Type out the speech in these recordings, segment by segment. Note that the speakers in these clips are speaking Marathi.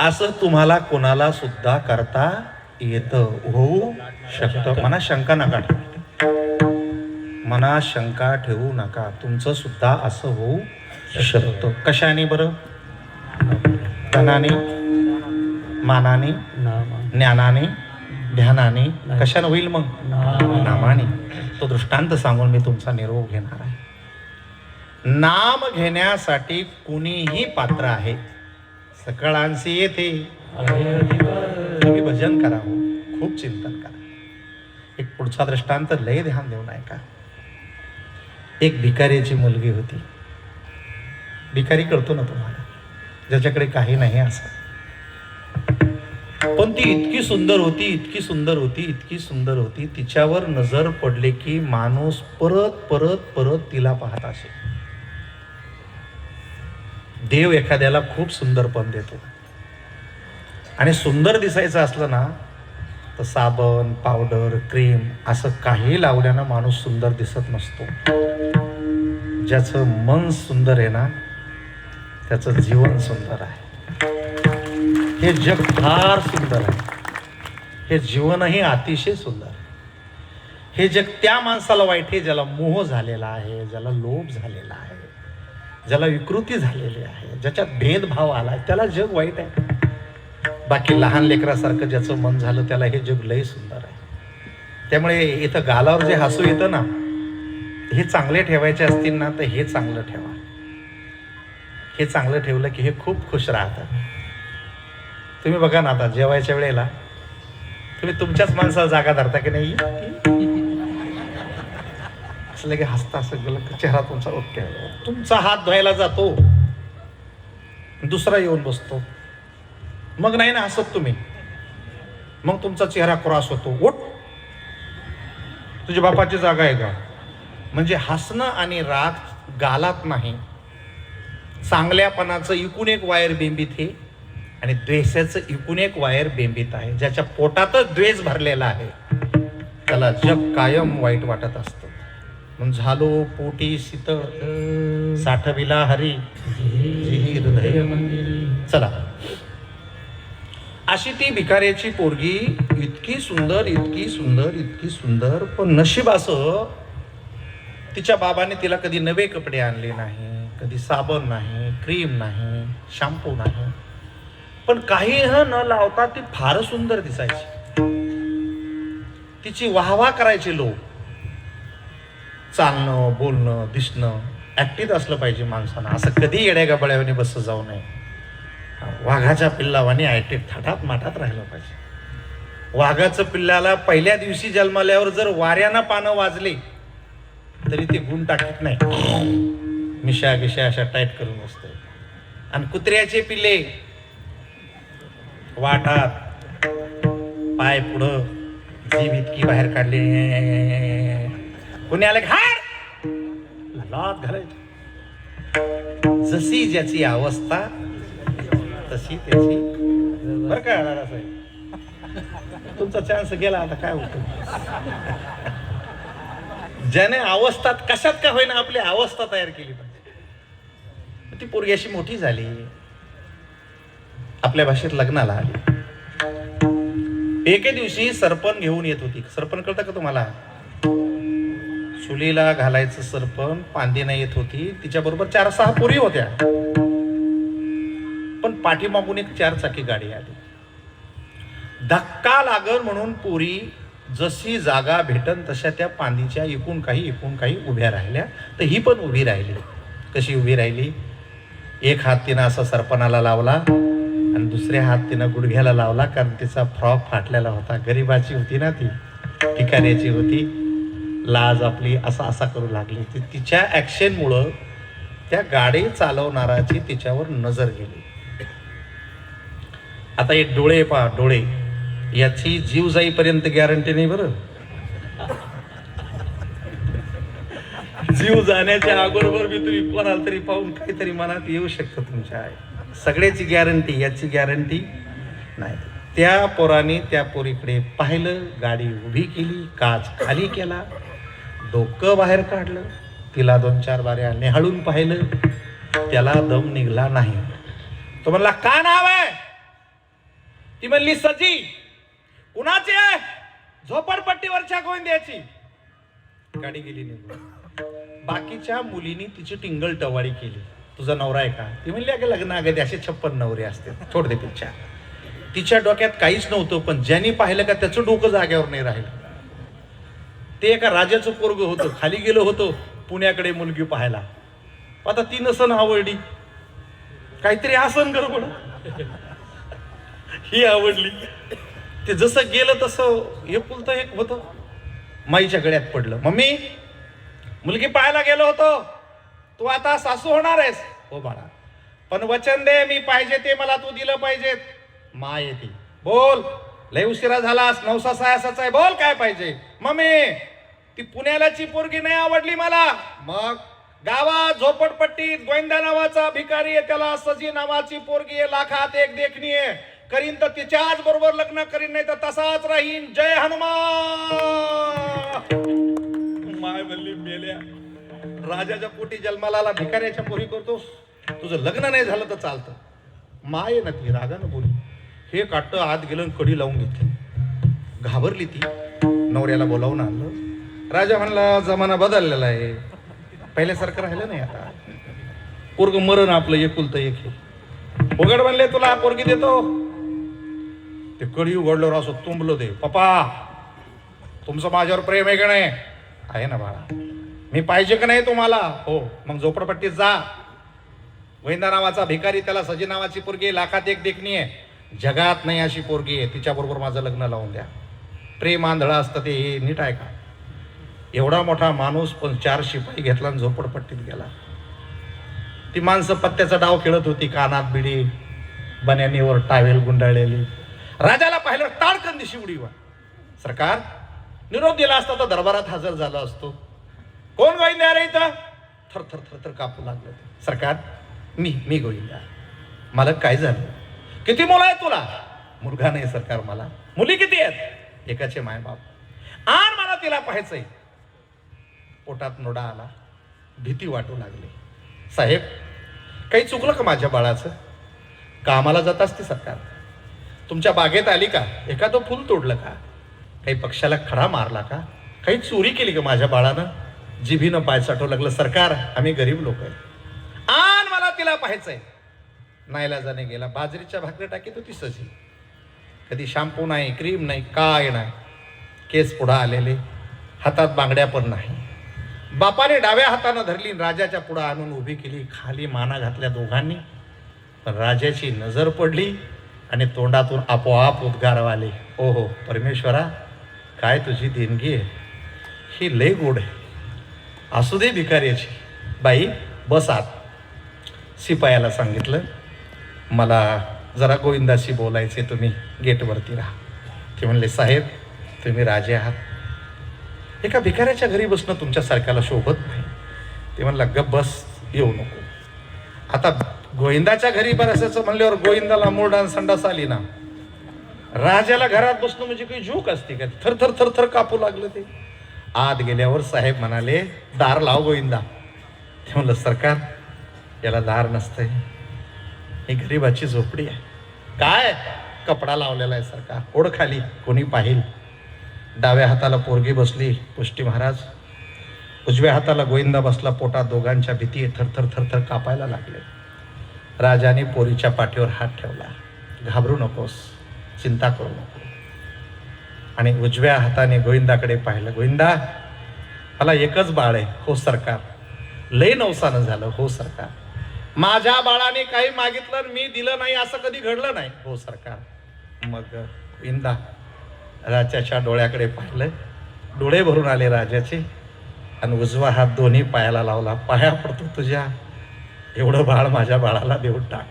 असं तुम्हाला कोणाला सुद्धा करता येतं होऊ शकतं. मना शंका नका ठेवू. मना शंका ठेवू नका. तुमचं सुद्धा असं होऊ शकतं. कशाने बरं? धनाने मानाने ज्ञानाने ध्यानाने. कशाने होईल मग? नामाने. तो दृष्टांत सांगून मी तुमचा निरोप घेणार आहे. नाम घेण्यासाठी कुणीही पात्र आहे. सकळांशी येते तुम्ही भजन करावं हो. खूप चिंतन करा. एक पुढचा दृष्टांत लय ध्यान देऊन ऐका. एक भिकारीची मुलगी होती. भिकारी कळतो ना तुम्हाला. ज्याच्याकडे काही नाही असं. पण ती इतकी सुंदर होती इतकी सुंदर होती इतकी सुंदर होती. तिच्यावर नजर पडले की माणूस परत परत परत तिला पाहत असे. देव एखाद्याला खूप सुंदरपण देतो. आणि सुंदर दिसायचं असलं ना तर साबण पावडर क्रीम असं काही लावल्यानं माणूस सुंदर दिसत नसतो. ज्याचं मन सुंदर आहे ना त्याचं जीवन सुंदर आहे. हे जग फार सुंदर आहे. हे जीवनही अतिशय सुंदर आहे. हे जग त्या माणसाला वाईट आहे ज्याला मोह झालेला आहे ज्याला लोभ झालेला आहे. ज्याला विकृती झालेली आहे ज्याच्यात भेदभाव आला त्याला जग वाईट आहे. बाकी लहान लेकरासारखं ज्याचं मन झालं त्याला हे जग लय सुंदर आहे. त्यामुळे इथं गालावर जे हसू येतं ना हे चांगले ठेवायचे असतील ना तर हे चांगलं ठेवा. हे चांगलं ठेवलं की हे खूप खुश राहतात. तुम्ही बघा ना आता जेवायच्या वेळेला तुम्ही तुमच्याच माणसाला जागा धरता की नाही? असं लगे हसता असं गेलं चेहरा तुमचा ओके तुमचा हात धुवायला जातो. दुसरा येऊन बसतो. मग नाही ना हसत तुम्ही. मग तुमचा चेहरा क्रॉस होतो. ओट तुझ्या बापाची जागा आहे का? म्हणजे हसणं आणि राग गालात नाही. चांगल्यापणाचं इकून एक वायर बेंबीत हे आणि द्वेषाचं इकून एक वायर बेंबीत आहे. ज्याच्या पोटातच द्वेष भरलेला आहे. त्याला जग कायम वाईट वाटत असतं. झालो पोटी शीतळ साठविला हरी हृदय चला. अशी ती भिकाऱ्याची पोरगी इतकी सुंदर इतकी सुंदर इतकी सुंदर पण नशीब असं तिच्या बाबाने तिला कधी नवे कपडे आणले नाही कधी साबण नाही क्रीम नाही शॅम्पू नाही. पण काही न लावता ती फार सुंदर दिसायची. तिची वाहवा करायचे लोक चालणं बोलणं दिसणं ॲक्टिव्ह असलं पाहिजे माणसानं. असं कधी येड्या गबळ्यावानी बस जाऊ नये. वाघाच्या पिल्लावानी ऍक्टिव्ह थाटात माठात राहिलं पाहिजे. वाघाचं पिल्लाला पहिल्या दिवशी जन्माल्यावर जर वाऱ्यानं पानं वाजले तरी ते गुण टाकत नाही. मिशा गिशा अशा टाईट करून बसते. आणि कुत्र्याचे पिल्ले वाटात पाय पुढं जीव इतकी बाहेर काढली. कोणी आलं हार! लात घालायची. जशी ज्याची अवस्था तशी त्याची. बरं काय दादासाहेब? तुमचा चान्स गेला आता काय होतं? ज्याने अवस्थात कशात का होईना आपली अवस्था तयार केली पाहिजे. ती पोरगी अशी मोठी झाली. आपल्या भाषेत लग्नाला आली. एके दिवशी सरपण घेऊन येत होती. सरपण कळतं का तुम्हाला? चुलीला घालायचं सरपण पांदीनं येत होती. तिच्याबरोबर चार सहा पोरी होत्या. पण पाठीमागून एक चार चाकी गाडी आली. धक्का लागल म्हणून पोरी जशी जागा भेटन तशा त्या पांदीच्या एकूण काही एकूण काही उभ्या राहिल्या. तर ही पण उभी राहिली. कशी उभी राहिली? एक हात तिनं असा सरपणाला लावला आणि दुसऱ्या हात तिनं गुडघ्याला लावला कारण तिचा फ्रॉक फाटलेला होता. गरिबाची होती ना ती. ठिकाण्याची होती. लाज आपली असा असा करू लागली. ती तिच्या ॲक्शनमुळं त्या गाडी चालवणाराची तिच्यावर नजर गेली. आता हे डोळे पहा डोळे. याची जीव जाईपर्यंत गॅरंटी नाही बरं. जीव जाण्याच्या अगोदर मी तुम्ही कोणाला तरी पाहून काहीतरी मनात येऊ शकतं तुमच्या आहे सगळ्याची गॅरंटी याची गॅरंटी नाही. त्या पोराने त्या पोरीकडे पाहिलं गाडी उभी केली काच खाली केला. डोकं बाहेर काढलं तिला दोन चार बाऱ्या नेहाळून पाहिलं त्याला दम निघला नाही. तो म्हणला का नाव आहे? ती म्हणली सजी कुणाची आहे? झोपडपट्टीवरच्या गोविंद्याची गाडी गेली निघून. बाकीच्या मुलींनी तिची टिंगल टवाळी केली. तुझा नवरा आहे का? ती म्हणली अगं लग्न अगदी असे छप्पन नवरे असते थोड दे पिच्छा तिच्या डोक्यात काहीच नव्हतं पण ज्यांनी पाहिलं का त्याचं डोकं जाग्यावर नाही राहिलं. ते एका राजाचं पोरग होतं. खाली गेलो होतो पुण्याकडे मुलगी पाहायला. आता ती नसन आवडली. काहीतरी आसन गडबड ही आवडली. ते जसं गेलं तसं हे पुलतं एक होतं. माईच्या गळ्यात पडलं. मम्मी मुलगी पाहायला गेलो होतो. तू आता सासू होणार आहेस. हो बाळा. पण वचन दे मी पाहिजे ते मला तू दिलं पाहिजे मा येते. बोल. लय उशिरा झालास. नवसा सायासाचा आहे. बोल काय पाहिजे. मम्मी! ती पुण्यालाची पोरगी नाही आवडली मला. मग? गावात झोपडपट्टीत गोविंदा नावाचा भिकारी आहे त्याला सजी नावाची पोरगी आहे लाखात एक देखणी आहे. करीन तर तिच्याच बरोबर लग्न करीन नाही तर तसाच राहीन. जय हनुमान! माय म्हणली मेल्या. राजाच्या पोटी जन्माला भिकाऱ्याच्या पोरी करतोस तुझं लग्न नाही झालं तर चालतं. माय ना ती रागानं बोली. हे काटतं आत गेलं कडी लावून घेतली. घाबरली ती. नवऱ्याला बोलावून आणलं. राजा म्हणला जमाना बदललेला आहे. पहिल्यासारखं राहिलं नाही आता. पोरग मरण आपलं एकुलतं एक हे उघड म्हणले तुला पोरगी देतो. ते कडी उघडल्यावर असं तुंबलो ते. पप्पा तुमचं माझ्यावर प्रेम आहे का नाही? आहे ना बाळा. मी पाहिजे का नाही तुम्हाला? हो. मग झोपडपट्टीत जा. वैंदा नावाचा भिकारी त्याला सजी नावाची पोरगी आहे, लाखात एक देखणी आहे. जगात नाही अशी पोरगी आहे. तिच्याबरोबर माझं लग्न लावून द्या. प्रेम आंधळा असतं ते. नीट आहे का? एवढा मोठा माणूस पण चार शिपाई घेतला आणि झोपडपट्टीत गेला. ती माणसं पत्त्याचा डाव खेळत होती कानात बिडी बन्यानीवर टावेल गुंडाळलेली. राजाला पाहिलं ताडकन दिशी उडी वा सरकार निरोप दिला असता तर दरबारात हजर झाला असतो. कोण गोविंदा रे इथं? थर थर थर थर कापू लागलं ते. सरकार मी मी गोविंदा मला काय झालं? किती मुलं आहेत तुला? मुलगा नाही सरकार मला. मुली किती आहेत? एकाचे मायबाप. आण मला तिला पाहायचंय. पोटात नोडा आला भीती वाटू लागली. साहेब काही चुकलं का माझ्या बाळाचं? कामाला जात असते सरकार. तुमच्या बागेत आली का? एखादं फुल तोडलं का? काही पक्षाला खडा मारला का? काही चोरी केली का माझ्या बाळानं? जिभीनं पाय साठवू लागलं सरकार आम्ही गरीब लोक आहे. आण मला तिला पाहायचंय. नाईलाजाने गेला बाजरीच्या भाकरी टाकी तो ती सजी. कधी शॅम्पू नाही क्रीम नाही काय नाही. केस पुढं आलेले हातात बांगड्या पण नाही. बापाने डाव्या हातानं धरली राजाच्या पुढं आणून उभी केली खाली माना घातल्या दोघांनी. पण राजाची नजर पडली आणि तोंडातून आपोआप उद्गार आले ओ हो परमेश्वरा काय तुझी देणगी आहे? ही लय गोड आहे. असू दे भिकाऱ्याची. बाई बस आत. शिपायाला सांगितलं मला जरा गोविंदाशी बोलायचे तुम्ही गेटवरती राहा. ते म्हणले साहेब तुम्ही राजे आहात. एका भिकाऱ्याच्या घरी बसणं तुमच्यासारख्याला शोभत नाही. ते म्हणला गप बस येऊ नको. आता गोविंदाच्या घरी बसायचं म्हणल्यावर गोविंदाला मोडान संडास आली ना. राजाला घरात बसणं म्हणजे काही जोक असते का? थर थर थर थर कापू लागलं ते. आत गेल्यावर साहेब म्हणाले दार लाव गोविंदा. ते म्हणलं सरकार याला दार नसतंय. ही गरीबाची झोपडी आहे. काय? कपडा लावलेला आहे सरकार. ओढ खाली. कोणी पाहिल? डाव्या हाताला पोरगी बसली पुष्टी महाराज. उजव्या हाताला गोविंदा बसला पोटात दोघांच्या भीती थरथर थरथर कापायला लागले. राजाने पोरीच्या पाठीवर हात ठेवला. घाबरू नकोस चिंता करू नको. आणि उजव्या हाताने गोविंदाकडे पाहिलं. गोविंदा मला एकच बाळ आहे. हो सरकार. लय नवसानं झालं. हो सरकार. माझ्या बाळाने काही मागितलं आणि मी दिलं नाही असं कधी घडलं नाही. हो सरकार. मग गोविंदा राजाच्या डोळ्याकडे पाहिलं डोळे भरून आले राजाचे. आणि उजवा हात दोन्ही पायाला लावला. पाया पडतो तुझ्या. एवढं बाळ माझ्या बाळाला देऊन टाक.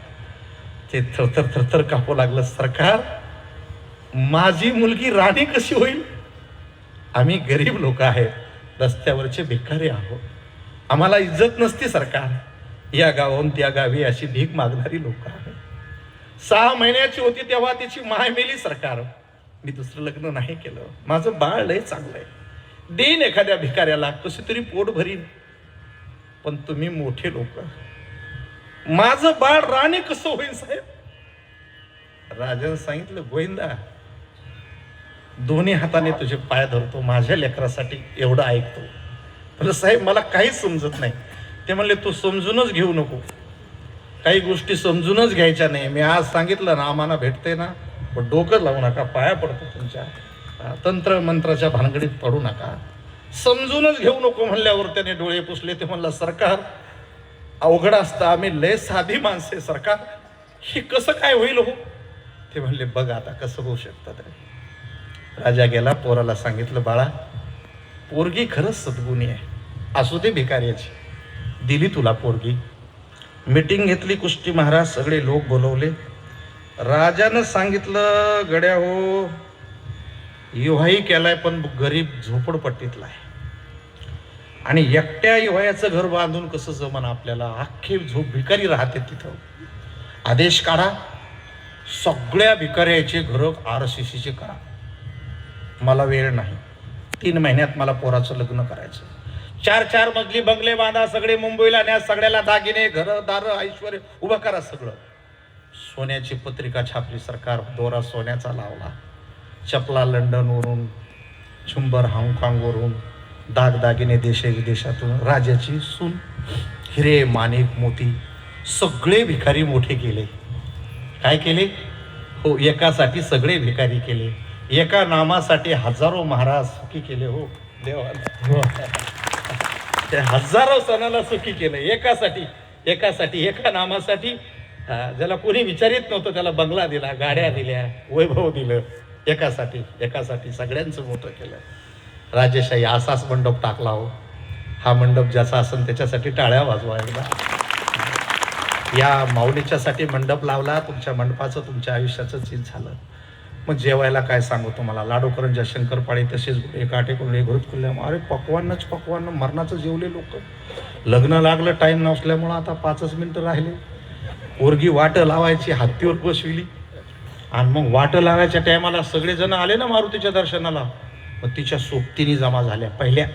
ते थरथर थरथर कापू लागलं. सरकार माझी मुलगी राणी कशी होईल? आम्ही गरीब लोक आहेत. रस्त्यावरचे भिकारी आहोत. आम्हाला इज्जत नसते सरकार. या गावाहून त्या गावी अशी भीक मागणारी लोक आहेत. सहा महिन्याची होती तेव्हा तिची माय मेली सरकार. मी दुसरं लग्न नाही केलं. माझं बाळ लय चांगलं आहे. देईन एखाद्या भिकाऱ्याला कसे तरी पोट भरीन. पण तुम्ही मोठे लोक. माझं बाळ राणे कसं होईल साहेब? राजानं सांगितलं गोविंदा दोन्ही हाताने तुझे पाय धरतो माझ्या लेकरासाठी एवढं ऐकतो. पण साहेब मला काहीच समजत नाही. ते म्हणले तू समजूनच घेऊ नको. काही गोष्टी समजूनच घ्यायच्या नाही. मी आज सांगितलं ना आम्हाला भेटते ना पण डोकं लावू नका पाया पडतो तुमच्या. तंत्र मंत्राच्या भानगडीत पडू नका. समजूनच घेऊ नको म्हणल्यावर त्याने डोळे पुसले ते म्हणला सरकार अवघड असतं आम्ही लय साधी माणसे सरकार. हे कसं काय होईल हो? ते म्हणले बघ आता कसं होऊ शकतं तरी राजा गेला पोराला सांगितलं बाळा पोरगी खरंच सद्गुणी आहे. असू दे भिकाऱ्याची. दिली तुला पोरगी. मीटिंग घेतली कुस्ती महाराज सगळे लोक बोलवले. राजानं सांगितलं गड्या हो युवाही केलाय पण गरीब झोपडपट्टीतला आहे आणि एकट्या युवायाचं घर बांधून कसं जमन आपल्याला? अख्खे झोप भिकारी राहते तिथं. आदेश काढा. सगळ्या भिकाऱ्याचे घरं आर सी सीचे करा. मला वेळ नाही. तीन महिन्यात मला पोराचं लग्न करायचं. चार चार मजली बंगले बांधा सगळे मुंबईला न्या सगळ्याला दागिने घर दार ऐश्वर उभं करा सगळं. सोन्याची पत्रिका छापली सरकार दोरा सोन्याचा लावला. चपला लंडनवरून झुंबर हाँगकाँगवरून दागदागिने देशे विदेशातून राजाची सून हिरे माणिक मोती सगळे भिकारी मोठे केले. काय केले? हो एकासाठी सगळे भिकारी केले. एका नामासाठी हजारो महाराज सुखी केले हो देवा. ते हजारो सणाला सुखी केलं. एकासाठी एकासाठी एका नामासाठी ज्याला कोणी विचारित नव्हतं त्याला बंगला दिला गाड्या दिल्या वैभव दिलं एकासाठी एकासाठी सगळ्यांचं मोठं केलं. राजेशाही असाच मंडप टाकला हो. हा मंडप ज्याचा असेल त्याच्यासाठी टाळ्या वाजवा एकदा. या माऊलीच्यासाठी मंडप लावला तुमच्या मंडपाचं तुमच्या आयुष्याचं चीज झालं. मग जेवायला काय सांगू तुम्हाला? लाडू करंजा शंकरपाळी तसेच एका करून घृत खुल्ल्या अरे पकवानच पकवान मरणाचं जेवले लोक. लग्न लागलं टाईम नसल्यामुळं आता पाचच मिनटं राहिले. पोरगी वाट लावायची हत्तीवर बसविली. आणि मग वाट लावायच्या टायमाला सगळेजण आले ना मारुतीच्या दर्शनाला. मग तिच्या सोबतीने जमा झाल्या पहिल्या.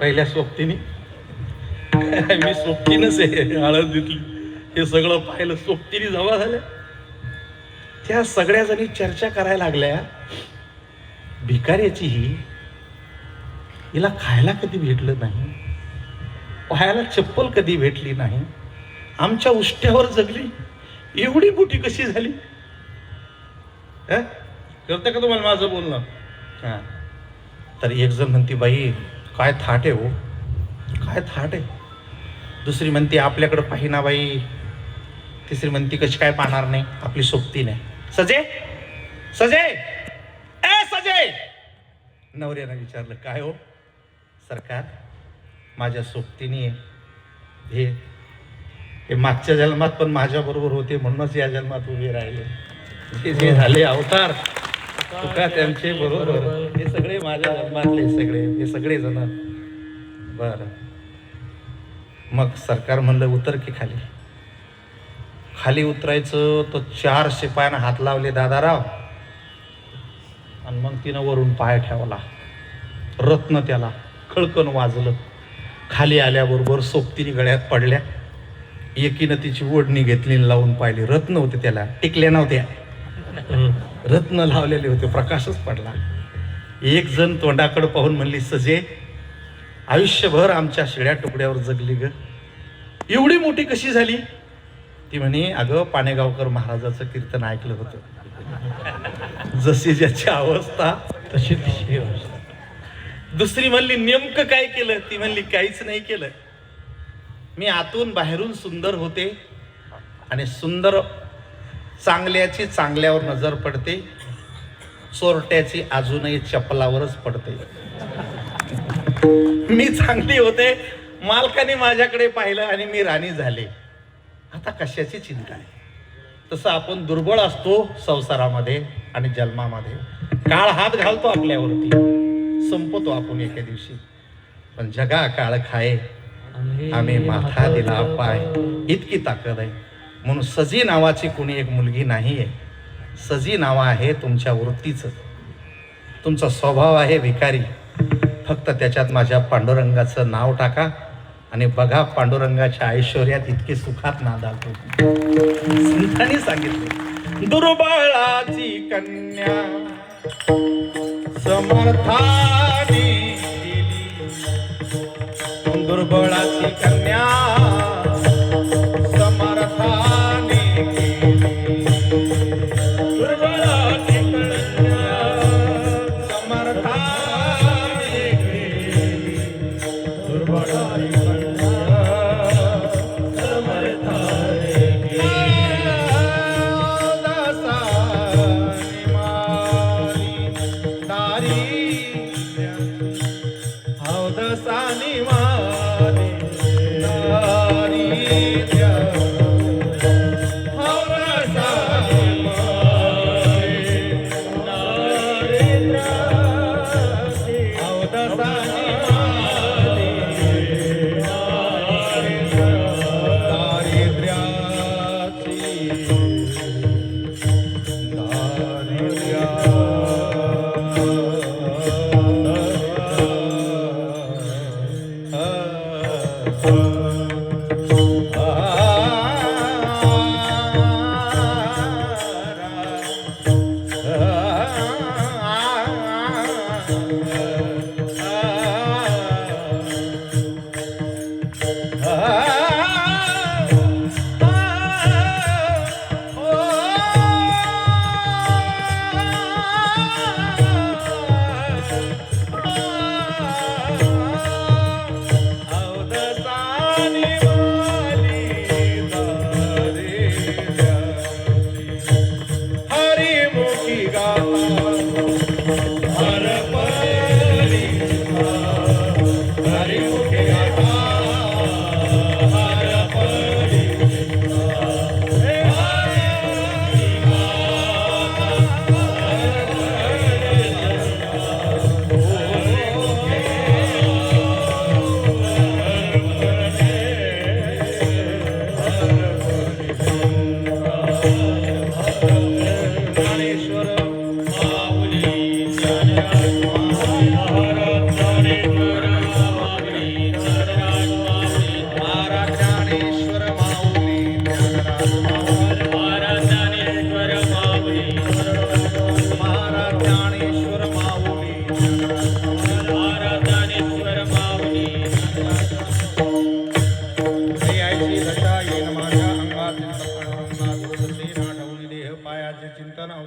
पहिल्या सोबतीने. मी सोबतीनच आहे दिली हे सगळं पाहिलं सोबतीने जमा झाल्या. त्या सगळ्या जणी चर्चा करायला लागल्या. भिकाऱ्याची ही हिला खायला कधी भेटलं नाही? पाहायला चप्पल कधी भेटली नाही? आमच्या उष्ट्यावर जगली. एवढी मोठी कशी झाली? करते का तुम्हाला माझं बोलणं? हां. तर एक जण म्हणते बाई काय थाट आहे हो. काय थाट आहे? दुसरी म्हणते आपल्याकडं पाहिना बाई. तिसरी म्हणती कशी काय पाहणार नाही? आपली सोबती नाही. सजे? सजे? ए सजे! नवऱ्यानं विचारलं काय हो? सरकार? माझ्या सोबतीने हे हे मागच्या जन्मात पण माझ्या बरोबर होते म्हणूनच या जन्मात उभे राहिले. ते जे झाले अवतार तुका त्यांचे बरोबर. हे सगळे माझ्या जन्मातले सगळे हे सगळे जण बर. मग सरकार म्हणलं उतर की खाली. खाली उतरायचं तर चार शिपायानं हात लावले दादाराव. आणि मग तिनं वरून पाय ठेवला. रत्न त्याला खळकन वाजलं. खाली आल्याबरोबर सोबतीने गळ्यात पडल्या. एकीनं तिची ओढणी घेतली लावून पाहिली. रत्न होते त्याला. टिकल्या नव्हत्या रत्न लावलेले होते. प्रकाशच पडला. एक जण तोंडाकडे पाहून म्हणली सजे आयुष्यभर आमच्या शिळ्या तुकड्यावर जगली ग. एवढी मोठी कशी झाली? ती म्हणे अगं पाणेगावकर महाराजाचं कीर्तन ऐकलं होतं. जशी ज्याची अवस्था तशी तशी अवस्था. दुसरी म्हणली नेमकं काय केलं? ती म्हणली काहीच नाही केलं. मी आतून बाहेरून सुंदर होते आणि सुंदर चांगल्याची चांगल्यावर नजर पडते. चोरट्याची अजूनही चपलावरच पडते. मी चांगली होते मालकाने माझ्याकडे पाहिलं आणि मी राणी झाले. आता कशाची चिंता आहे? तसं आपण दुर्बळ असतो संसारामध्ये आणि जन्मामध्ये. काळ हात घालतो आपल्यावरती. संपतो आपण एके दिवशी. पण जगा काळ खाये. आम्ही माथा दिला पाय. इतकी ताकद आहे. म्हणून सजी नावाची कोणी एक मुलगी नाही आहे. सजी नाव आहे तुमच्या वृत्तीचं. तुमचा स्वभाव आहे भिकारी. फक्त त्याच्यात माझ्या पांडुरंगाचं नाव टाका आणि बघा पांडुरंगाच्या ऐश्वर्यात इतके सुखात नादाल तो. संतांनी सांगितले दुर्बळाची कन्या समर्थाने दुर्बळाची कन्या. Oh.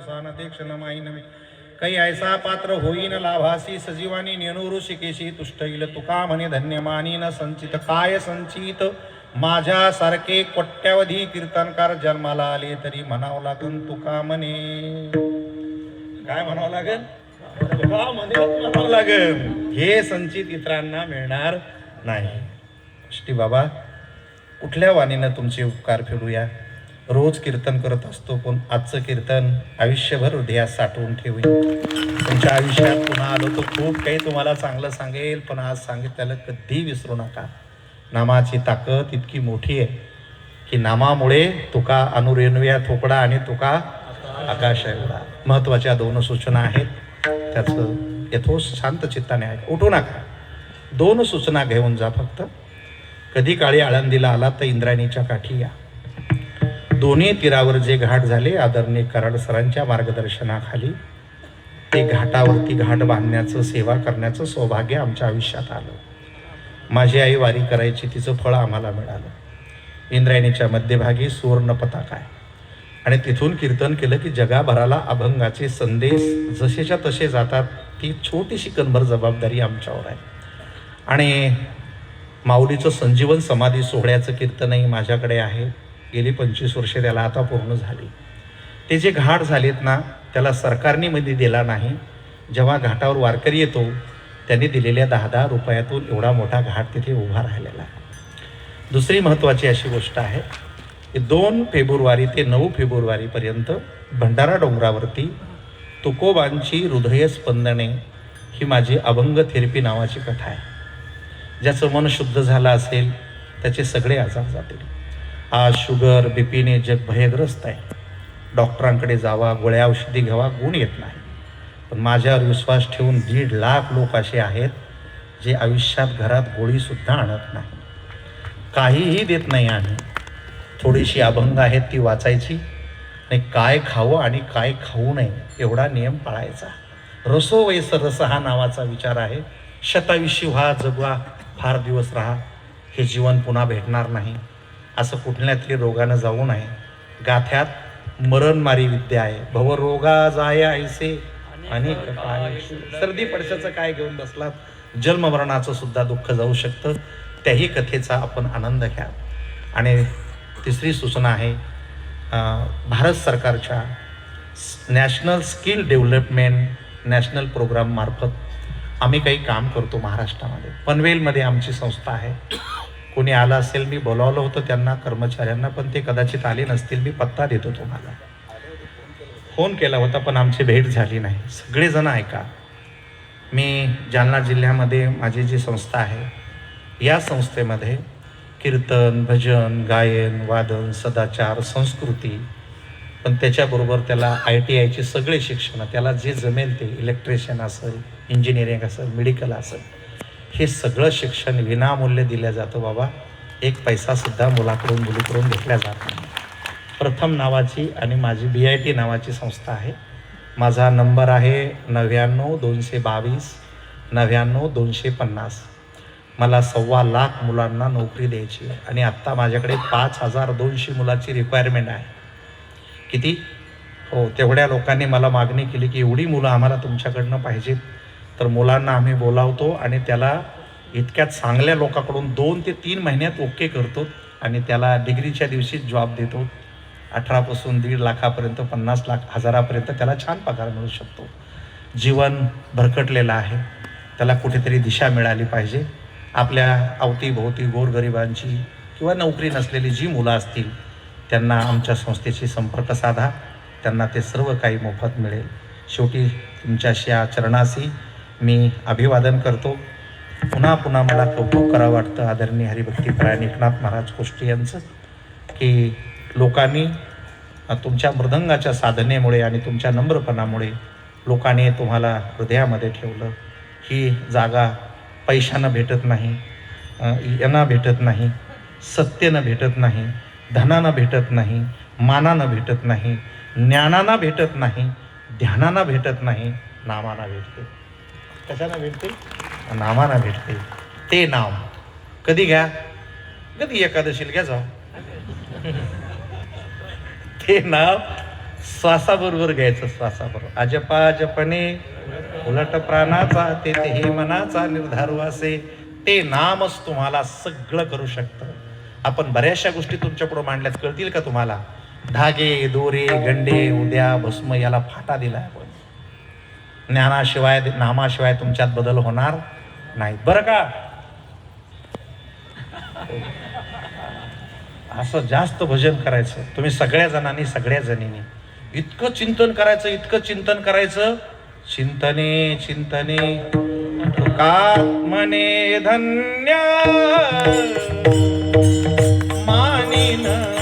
चिंतन अवसान ते क्षण माईन मे काही ऐसा पात्र होईन लाभासी सजीवानी नेणू ऋषिकेशी तुष्ट येईल तुका म्हणे धन्य मानीन संचित. काय संचित? माझ्यासारखे कोट्यावधी कीर्तनकार जन्माला आले तरी म्हणावं लागन तुका म्हणे काय म्हणावं लागेल तुका म्हणे म्हणावं लागेल हे संचित इतरांना मिळणार नाही. बाबा कुठल्या वाणीनं तुमचे उपकार फेडूया रोज कीर्तन करत असतो पण आजचं कीर्तन आयुष्यभर हृदयात साठवून ठेवूया तुमच्या आयुष्यात पुन्हा आलो तर खूप काही तुम्हाला चांगलं सांगेल पण आज सांगितलेलं कधी विसरू नका. नामाची ताकद इतकी मोठी आहे की नामामुळे तुका अनुरेणव्या थोकडा आणि तुका आकाश एवढा. महत्त्वाच्या दोन सूचना आहेत. त्याचं यथोस शांत चित्ताने आहे उठू नका. दोन सूचना घेऊन जा फक्त. कधी काळी आळंदीला आला तर इंद्रायणीच्या काठी या. दोन्ही तीरावर जे घाट झाले आदरणीय कराड सरांच्या मार्गदर्शनाखाली ते घाटावरती घाट बांधण्याचं सेवा करण्याचं सौभाग्य आमच्या आयुष्यात आलं. माझी आई वारी करायची तिचं फळ आम्हाला मिळालं. इंद्रायणीच्या मध्यभागी सुवर्ण पताका आहे. आणि तिथून कीर्तन केलं की जगाभराला अभंगाचे संदेश जसेच्या तसे जातात ती छोटीशी कणभर जबाबदारी आमच्यावर आहे. आणि माऊलीचं संजीवन समाधी सोहळ्याचं कीर्तनही माझ्याकडे आहे. गेली पंचवीस वर्षे त्याला आता पूर्ण झाली. ते जे घाट झालेत ना त्याला सरकारने मध्ये दिला नाही. जेव्हा घाटावर वारकरी येतो त्यांनी दिलेल्या दहा दहा रुपयातून एवढा मोठा घाट तिथे उभा राहिलेला आहे. दुसरी महत्त्वाची अशी गोष्ट आहे की दोन फेब्रुवारी ते नऊ फेब्रुवारीपर्यंत भंडारा डोंगरावरती तुकोबांची हृदय स्पंदने ही माझी अभंग थेरपी नावाची कथा आहे. ज्याचं मन शुद्ध झालं असेल त्याचे सगळे आजार जातील. आज शुगर बीपीने जग भयग्रस्त आहे. डॉक्टरांकडे जावा गोळ्या औषधी घ्यावा गुण येत नाही. पण माझ्यावर विश्वास ठेवून दीड लाख लोक असे आहेत जे आयुष्यात घरात गोळीसुद्धा आणत नाही. काहीही देत नाही आम्ही. थोडीशी अभंग आहेत ती वाचायची. आणि काय खावं आणि काय खाऊ नये एवढा नियम पाळायचा. रसो वैस रस हा नावाचा विचार आहे. शतायुष्य व्हा जगवा फार दिवस राहा. हे जीवन पुन्हा भेटणार नाही. असं कुठल्या तरी रोगानं जाऊ नये. गाथ्यात मरणमारी विद्या आहे. भवरोगा जाय ऐसे अनेक काय सर्दी पडशाचं काय घेऊन बसलात? जन्ममरणाचं सुद्धा दुःख जाऊ शकतं. त्याही कथेचा आपण आनंद घ्या. आणि तिसरी सूचना आहे भारत सरकारच्या नॅशनल स्किल डेव्हलपमेंट नॅशनल प्रोग्राममार्फत आम्ही काही काम करतो महाराष्ट्रामध्ये. पनवेलमध्ये आमची संस्था आहे. कोणी आलं असेल मी बोलावलं होतं त्यांना कर्मचाऱ्यांना पण ते कदाचित आले नसतील मी पत्ता देतो तुम्हाला. फोन केला होता पण आमची भेट झाली नाही. सगळेजण ऐका. मी जालना जिल्ह्यामध्ये माझी जी संस्था आहे या संस्थेमध्ये कीर्तन भजन गायन वादन सदाचार संस्कृती पण त्याच्याबरोबर त्याला आय टी आयची सगळे शिक्षण त्याला जे जमेल ते इलेक्ट्रिशियन असेल इंजिनिअरिंग असेल मेडिकल असेल हे सगळं शिक्षण विनामूल्य दिलं जातं बाबा. एक पैसासुद्धा मुलाकडून मुलीकडून घेतला जात नाही. प्रथम नावाची आणि माझी बी आय टी नावाची संस्था आहे. माझा नंबर आहे नव्याण्णव दोनशे बावीस नव्याण्णव दोनशे पन्नास. मला सव्वा लाख मुलांना नोकरी द्यायची आहे आणि आत्ता माझ्याकडे पाच हजार दोनशे मुलाची रिक्वायरमेंट आहे. किती? हो तेवढ्या लोकांनी मला मागणी केली की एवढी मुलं आम्हाला तुमच्याकडनं पाहिजेत. तर मुलांना आम्ही बोलावतो आणि त्याला इतक्यात चांगल्या लोकांकडून दोन ते तीन महिन्यात ओके करतो आणि त्याला डिग्रीच्या दिवशी जॉब देतो. अठरापासून दीड लाखापर्यंत पन्नास लाख हजारापर्यंत त्याला छान पगार मिळू शकतो. जीवन भरकटलेलं आहे. त्याला कुठेतरी दिशा मिळाली पाहिजे. आपल्या अवतीभोवती गोरगरिबांची किंवा नोकरी नसलेली जी मुलं असतील त्यांना आमच्या संस्थेशी संपर्क साधा. त्यांना ते सर्व काही मोफत मिळेल. शेवटी तुमच्याशी या चरणाशी मी अभिवादन करतो. पुन्हा पुन्हा मला कौतुक करावं वाटतं आदरणीय हरिभक्तीपरायण एकनाथ महाराज गोष्टी यांचं की लोकांनी तुमच्या मृदंगाच्या साधनेमुळे आणि तुमच्या नम्रपणामुळे लोकांनी तुम्हाला हृदयामध्ये ठेवलं. ही जागा पैशानं भेटत नाही यांना भेटत नाही सत्तेनं भेटत नाही धनानं भेटत नाही मानानं भेटत नाही ज्ञानानं भेटत नाही ध्यानानं भेटत नाही नामानं भेटते. कशाला भेटते नामानं भेटते ते नाव कधी घ्या? कधी एकादशीला घ्या जा ते नाव श्वासाबरोबर घ्यायचं श्वासाबरोबर. अजपा जपणे उलट प्राणाचा ते ते हे मनाचा निर्धार वासे ते नामच तुम्हाला सगळं करू शकतं. आपण बऱ्याचशा गोष्टी तुमच्यापुढे मांडल्यात. कळतील का तुम्हाला? धागे दोरे गंडे उद्या भस्म याला फाटा दिला आपण. ज्ञानाशिवाय नामाशिवाय तुमच्यात बदल होणार नाही. बरं का? असं जास्त भजन करायचं. तुम्ही सगळ्या जणांनी सगळ्या जणींनी. इतकं चिंतन करायचं इतकं चिंतन करायचं. चिंतने चिंतने. तुका मने धन्य. मानिन